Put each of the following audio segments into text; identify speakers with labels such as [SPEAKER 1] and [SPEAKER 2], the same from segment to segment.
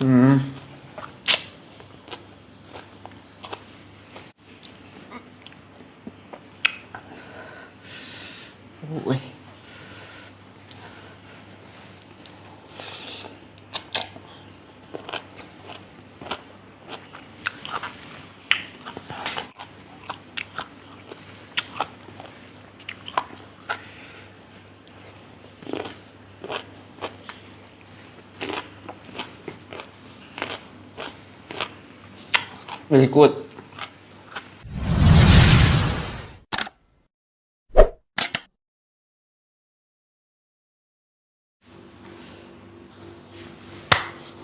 [SPEAKER 1] อื very good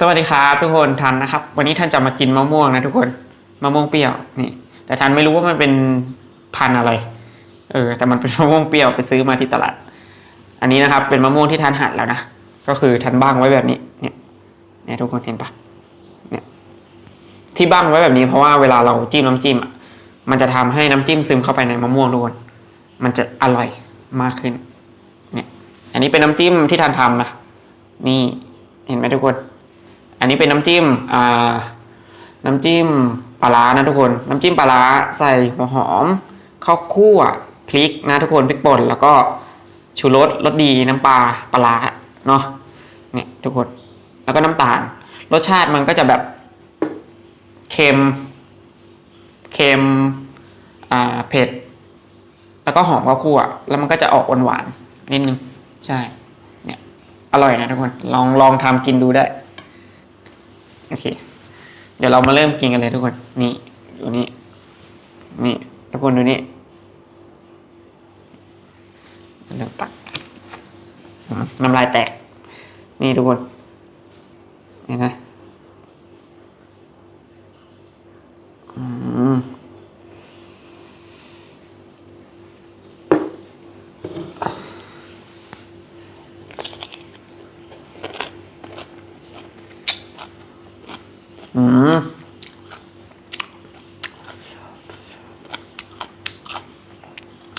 [SPEAKER 1] สวัสดีครับทุกคนทันนะครับ วันนี้ท่านจะมากินมะม่วงนะทุกคนมะม่วงเปรี้ยวนี่ แต่ทันไม่รู้ว่ามันเป็นพันธุ์อะไร เออ แต่มันเป็นมะม่วงเปรี้ยวไปซื้อมาที่ตลาด อันนี้นะครับ เป็นมะม่วงที่ทันหั่นแล้วนะก็คือทันบ้างไว้แบบนี้เนี่ยเนี่ยทุกคนเห็นปะ ที่บ้างไว้แบบนี้เพราะว่าเวลาเราจิ้มน้ำจิ้มมันจะทำให้น้ำจิ้มซึมเข้าไปในมะม่วงทุกคนมันจะอร่อยมากขึ้น เนี่ย อันนี้เป็นน้ำจิ้มที่ทันทำนะ นี่เห็นไหมทุกคน อันนี้เป็นน้ำจิ้มอ่าน้ำจิ้มปลาร้านะทุกคน น้ำจิ้มปลาร้าใส่หัวหอมข้าวคั่วพริกนะทุกคนพริกป่นแล้วก็ชูรสรสดีน้ำปลาปลาร้าเนาะเนี่ยทุกคนแล้วก็น้ำตาลรสชาติมันก็จะแบบ เค็ม เค็ม อ่า เผ็ด แล้วก็หอมข้าวคั่ว แล้วมันก็จะออกหวานๆนิดนึง ใช่ เนี่ย อร่อยนะทุกคน ลอง ลองทำกินดูได้ โอเค เดี๋ยวเรามาเริ่มกินกันเลยทุกคน นี่ดูนี่ นี่ ทุกคนดูนี่เริ่มตักน้ำลายแตก นี่ทุกคน เห็นไหม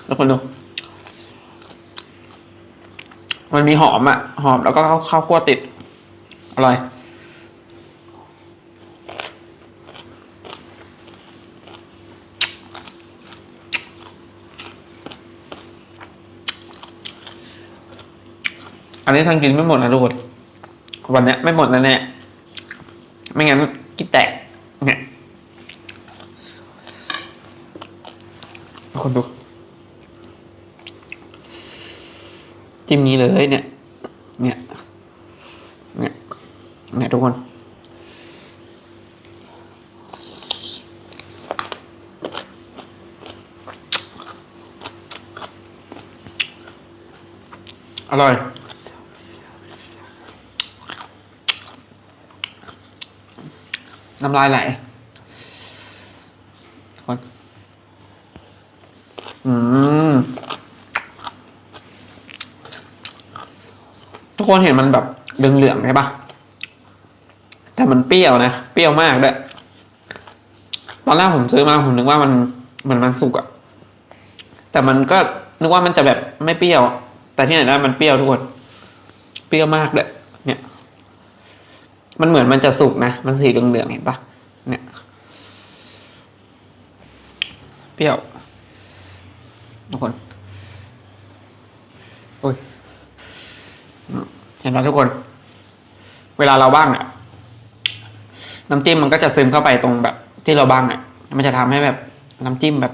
[SPEAKER 1] ทุกคนดูมันมีหอมอะ หอมแล้วก็ข้าวข้าวคั่วติด อร่อย อันนี้ทางกินไม่หมดนะทุกคนวันเนี้ยไม่หมดแน่ๆไม่งั้นกินแตกเนี่ยคนดู จิ้มนี้เลยเนี่ย เนี่ย เนี่ย เนี่ยทุกคน อร่อย น้ำลายไหลทุกคนอืม ทุก คนเห็นมันแบบเหลืองๆใช่ปะแต่มันเปรี้ยวนะ เปรี้ยวมากด้วย ตอนแรกผมซื้อมาผมนึกว่ามันเหมือนมันสุกอะแต่มันก็นึกว่ามันจะแบบไม่เปรี้ยว แต่ที่ไหนได้มันเปรี้ยวทุกคน เปรี้ยวมากด้วยเนี่ย มันเหมือนมันจะสุกนะ มันสีเหลืองๆเห็นปะเนี่ย เปรี้ยว ทุกคน โอ้ย ห็นไหมทุกคน เวลาเราบ้างเนี่ยน้ำจิ้มมันก็จะซึมเข้าไปตรงแบบ ที่เราบ้างเนี่ยมันจะทำให้แบบน้ำจิ้มแบบ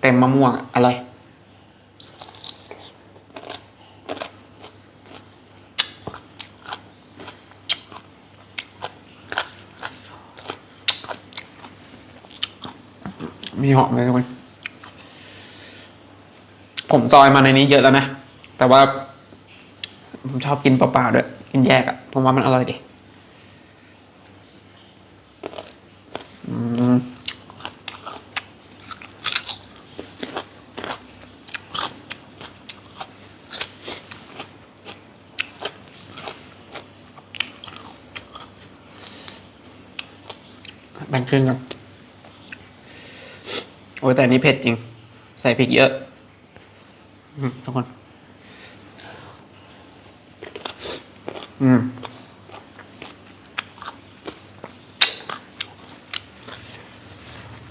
[SPEAKER 1] เต็มมะม่วงอะอร่อยมีหอมเลยทุกคนผมซอยมาในนี้เยอะแล้วนะ แต่ว่า ผมชอบกินเปล่าๆด้วย กินแยกอะ่ะ ผมว่ามันอร่อยดีแบ่งครึ่งกันโอ้ยแต่นี้เผ็ดจริง ใส่พริกเยอะทุกคน อืม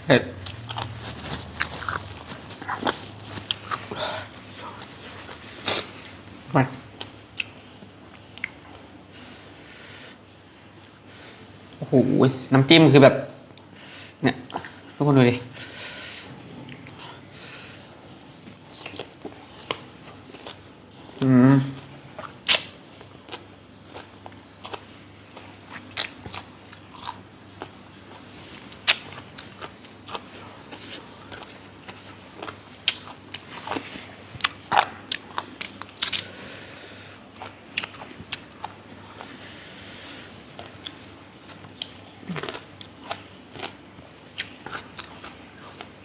[SPEAKER 1] เอ็ดมัโอ้โห น้ำจิ้มคือแบบ เนี่ย ทุกคนดูดิ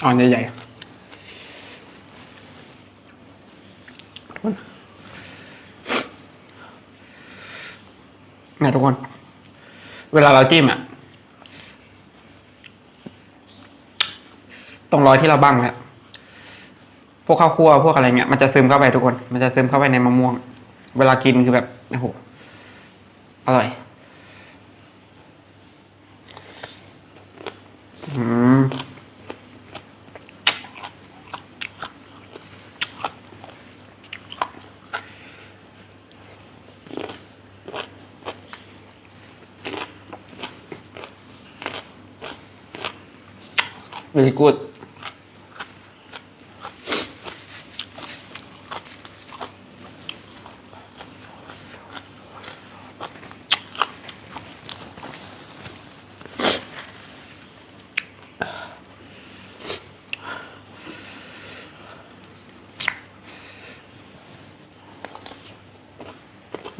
[SPEAKER 1] อ่อนใหญ่ๆนี่ทุกคน เวลาเราจิ้มอะตรงรอยที่เราบังเนี่ยพวกข้าวคั่วพวกอะไรเงี้ยมันจะซึมเข้าไปทุกคน มันจะซึมเข้าไปในมะม่วง เวลากินคือแบบโอ้โหอร่อยอืม very good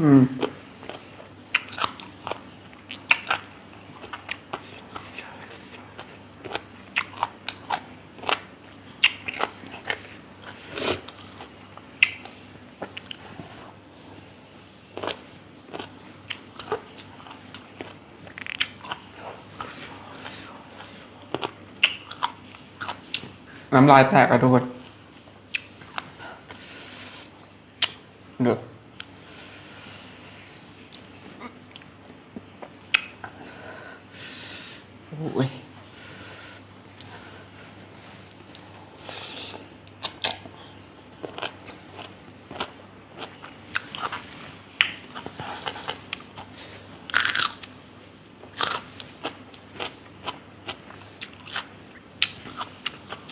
[SPEAKER 1] อืม น้ำลายแตกอะทุกคนดูโอ้ย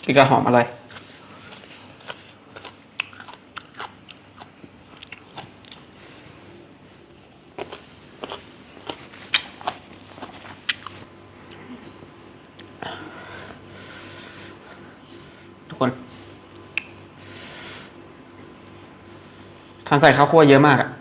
[SPEAKER 1] กิ นกระหอมอะไร ทุกคนทานใส่ข้าวคั่วเยอะมากอะ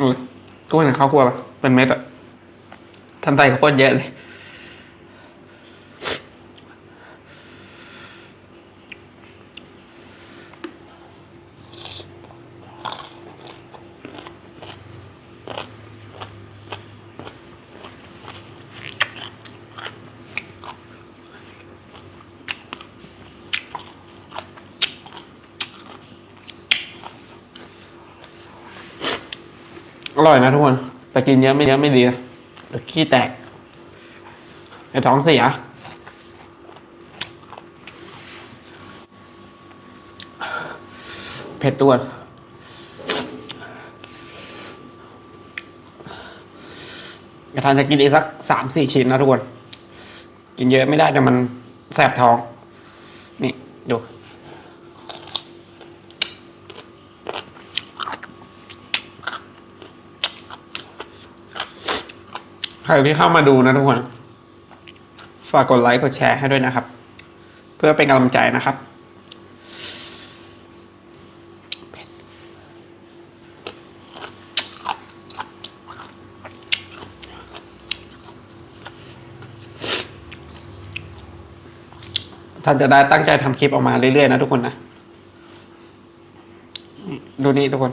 [SPEAKER 1] อุ้ยก็เหมือนข้าวคั่วปะเป็นเม็ดอะทำใส่ข้าวโพดเยอะเลย อร่อยนะทุกคนแต่กินเยอะไม่เยอะไม่ดีเดี๋ยวขี้แตกไอ้ท้องเสียเผ็ดด้วนกระทานจะกินอีกสักสามสี่ชิ้นนะทุกคน กินเยอะไม่ได้แต่มันแสบท้อง นี่ ดู รที่เข้ามาดูนะทุกคน ฝากกดไลค์กดแชร์ให้ด้วยนะครับ เพื่อเป็นกำลังใจนะครับ ท่านจะได้ตั้งใจทำคลิปออกมาเรื่อยๆนะทุกคนนะ ดูนี่ทุกคน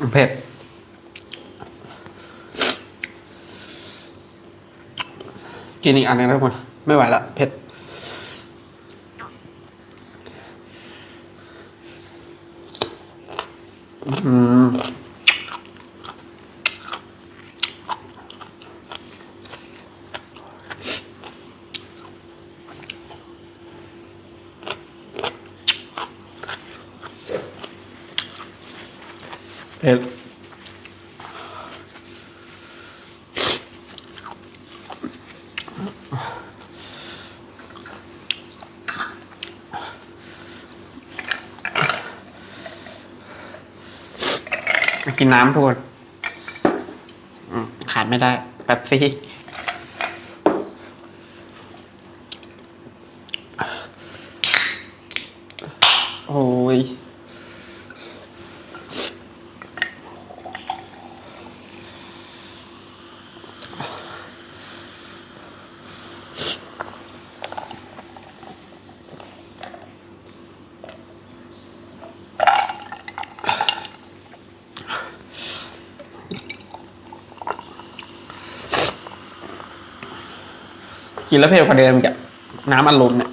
[SPEAKER 1] อ เผ็ด กินอีกอันหนึงนะทุกคนไม่ไหวละเผ็ดอืมเผ็ด กินน้ำทุกคนขาดไม่ได้แป๊บซี่โอ้ย กินแล้วเผ็ดกว่าเดิมกอะน้ำอารมณ์เนี่ย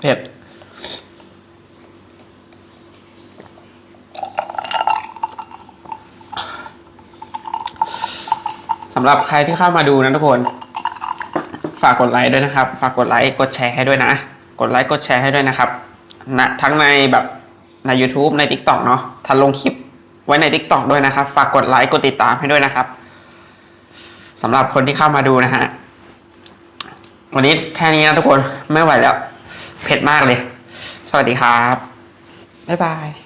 [SPEAKER 1] เผ็ดสำหรับใครที่เข้ามาดูนะทุกคน ฝากกดไลค์ด้วยนะครับ ฝากกดไลค์กดแชร์ให้ด้วยนะ กดไลค์กดแชร์ให้ด้วยนะครับนะทั้งในแบบใน YouTube ใน TikTok เนาะทันลงคลิป ไว้ใน TikTok ด้วยนะครับ ฝากกดไลค์กดติดตามให้ด้วยนะครับสำหรับคนที่เข้ามาดูนะฮะวันนี้แค่นี้นะทุกคนไม่ไหวแล้ว เผ็ดมากเลย สวัสดีครับ บ๊ายบาย